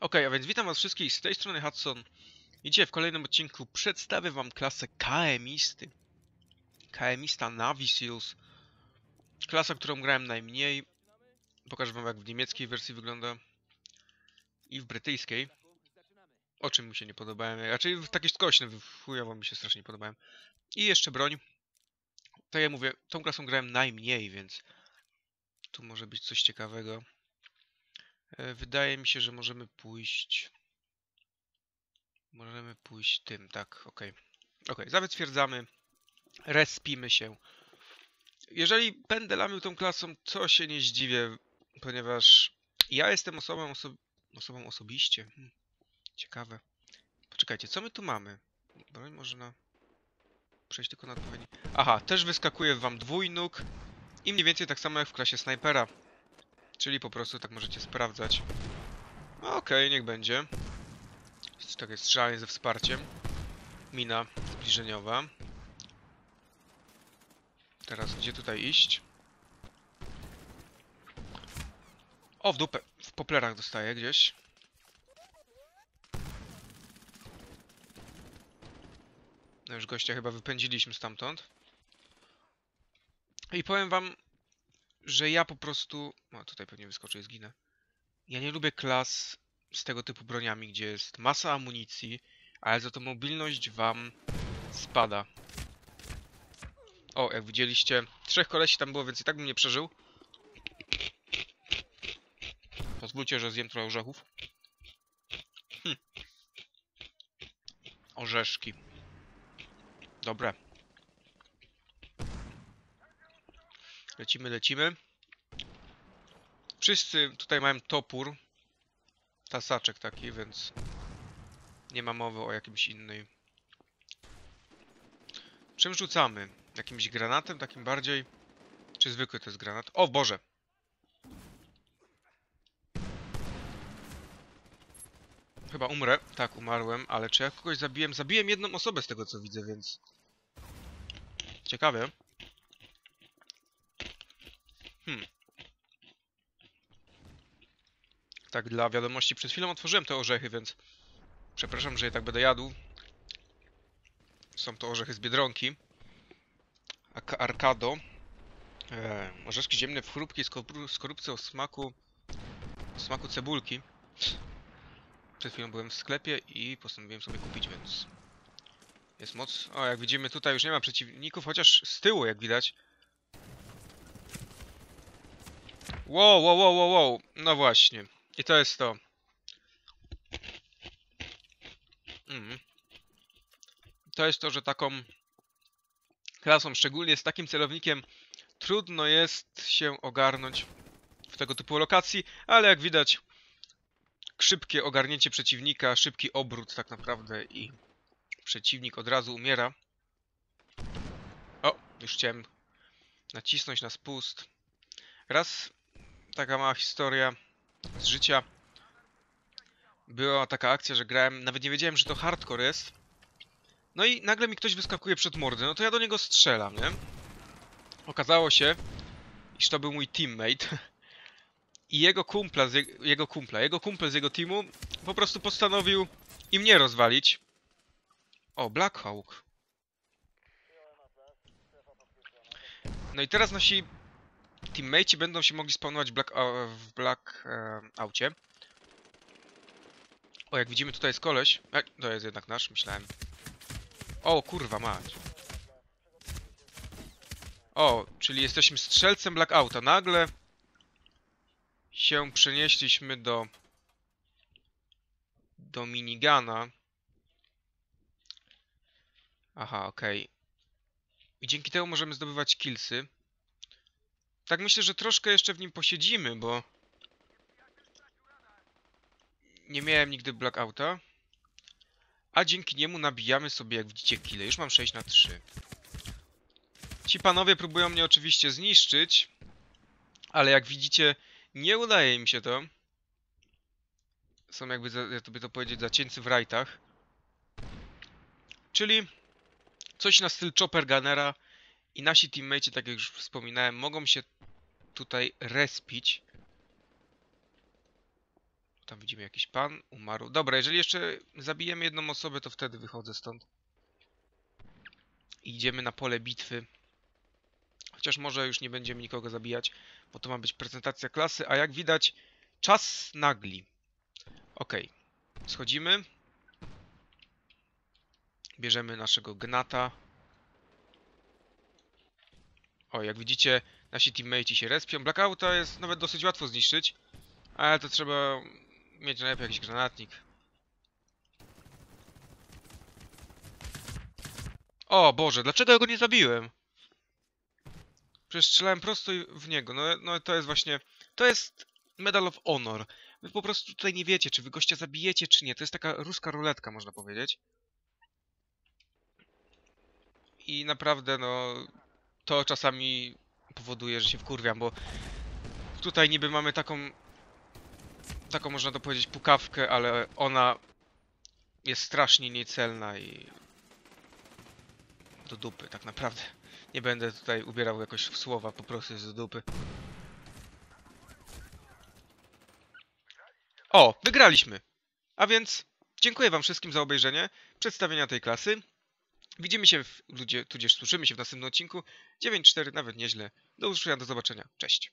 Okej, a więc witam was wszystkich z tej strony Hudson. I dzisiaj w kolejnym odcinku przedstawię wam klasę KMisty. KMista Navy Seals. Klasa, którą grałem najmniej. Pokażę wam jak w niemieckiej wersji wygląda. I w brytyjskiej. O czym mi się nie podobałem. Raczej w takie skośne, chujowo mi się strasznie podobałem. I jeszcze broń. Tak jak mówię, tą klasą grałem najmniej, więc tu może być coś ciekawego. E, Wydaje mi się, że możemy pójść. Możemy pójść tym, tak, okej. Okej, zatwierdzamy. Respimy się. Jeżeli będę lamił tą klasą, to się nie zdziwię, ponieważ ja jestem osobą, oso osobą osobiście. Hmm. Ciekawe. Poczekajcie, co my tu mamy? Broń można przejść tylko na odpowiedni. Aha, też wyskakuje wam dwójnóg i mniej więcej tak samo jak w klasie snajpera. Czyli po prostu tak możecie sprawdzać. No, Okej, niech będzie. Takie strzelanie ze wsparciem. Mina zbliżeniowa. Teraz gdzie tutaj iść? O, w dupę. W poplerach dostaję gdzieś. No już gościa chyba wypędziliśmy stamtąd. I powiem wam, że ja po prostu... O, tutaj pewnie wyskoczę i zginę. Ja nie lubię klas z tego typu broniami, gdzie jest masa amunicji, ale za to mobilność wam spada. O, jak widzieliście, trzech kolesi tam było, więc i tak bym nie przeżył. Pozwólcie, że zjem trochę orzechów. Hm. Orzeszki. Dobre. Lecimy, lecimy. Wszyscy tutaj mają topór. Tasaczek taki, więc nie ma mowy o jakimś innej. Czym rzucamy? Jakimś granatem, takim bardziej? Czy zwykły to jest granat? O Boże! Chyba umrę. Tak, umarłem, ale czy ja kogoś zabiłem? Zabiłem jedną osobę z tego co widzę, więc... Ciekawe. Hmm. Tak, dla wiadomości, przed chwilą otworzyłem te orzechy, więc przepraszam, że je tak będę jadł. Są to orzechy z Biedronki. Arkado. E, orzeszki ziemne w chrupki z, korupcją z korupcją o smaku... o smaku cebulki. Przed chwilą byłem w sklepie i postanowiłem sobie kupić, więc... Jest moc. O, jak widzimy tutaj już nie ma przeciwników, chociaż z tyłu, jak widać, Wow, wow, wow, wow, wow. No właśnie. I to jest to. Mm. To jest to, że taką klasą, szczególnie z takim celownikiem, trudno jest się ogarnąć w tego typu lokacji, ale jak widać, szybkie ogarnięcie przeciwnika, szybki obrót tak naprawdę i przeciwnik od razu umiera. O, już chciałem nacisnąć na spust. Raz taka mała historia z życia. Była taka akcja, że grałem, nawet nie wiedziałem, że to hardcore jest. No i nagle mi ktoś wyskakuje przed mordę, no to ja do niego strzelam, nie? Okazało się, iż to był mój teammate. I jego kumpla, je jego kumpla, jego kumpel z jego teamu po prostu postanowił i mnie rozwalić. O, Black Hawk. No i teraz nasi teammate'i będą się mogli spawnować Black, w Black e, Aucie. O, jak widzimy tutaj jest koleś. E, to jest jednak nasz, myślałem. O, kurwa mać. O, czyli jesteśmy strzelcem Blackouta. Nagle się przenieśliśmy do do minigana. Aha, okej. Okay. I dzięki temu możemy zdobywać killsy. Tak myślę, że troszkę jeszcze w nim posiedzimy, bo... Nie miałem nigdy blackouta. A dzięki niemu nabijamy sobie, jak widzicie, kile. Już mam 6 na 3. Ci panowie próbują mnie oczywiście zniszczyć. Ale jak widzicie, nie udaje im się to. Są jakby, jak by to powiedzieć, zacięcy w rajtach. Czyli coś na styl Chopper Gunnera. I nasi teammates, tak jak już wspominałem, mogą się tutaj respić. Tam widzimy jakiś pan, umarł. Dobra, jeżeli jeszcze zabijemy jedną osobę, to wtedy wychodzę stąd. Idziemy na pole bitwy. Chociaż może już nie będziemy nikogo zabijać, bo to ma być prezentacja klasy, a jak widać, czas nagli. Okej, schodzimy. Bierzemy naszego gnata. O, jak widzicie, nasi teammateci się respią. Blackouta jest nawet dosyć łatwo zniszczyć, ale to trzeba mieć najlepiej jakiś granatnik. O Boże, dlaczego ja go nie zabiłem? Przecież strzelałem prosto w niego. No, no to jest właśnie... To jest Medal of Honor. Wy po prostu tutaj nie wiecie, czy wy gościa zabijecie, czy nie. To jest taka ruska ruletka, można powiedzieć. I naprawdę, no... To czasami powoduje, że się wkurwiam, bo tutaj niby mamy taką... Taką, można to powiedzieć, pukawkę, ale ona jest strasznie niecelna i... Do dupy, tak naprawdę. Nie będę tutaj ubierał jakoś w słowa, po prostu jest do dupy. O, wygraliśmy! A więc dziękuję wam wszystkim za obejrzenie przedstawienia tej klasy. Widzimy się, w, ludzie, tudzież słyszymy się w następnym odcinku. 9-4, nawet nieźle. Do usłyszenia, do zobaczenia. Cześć!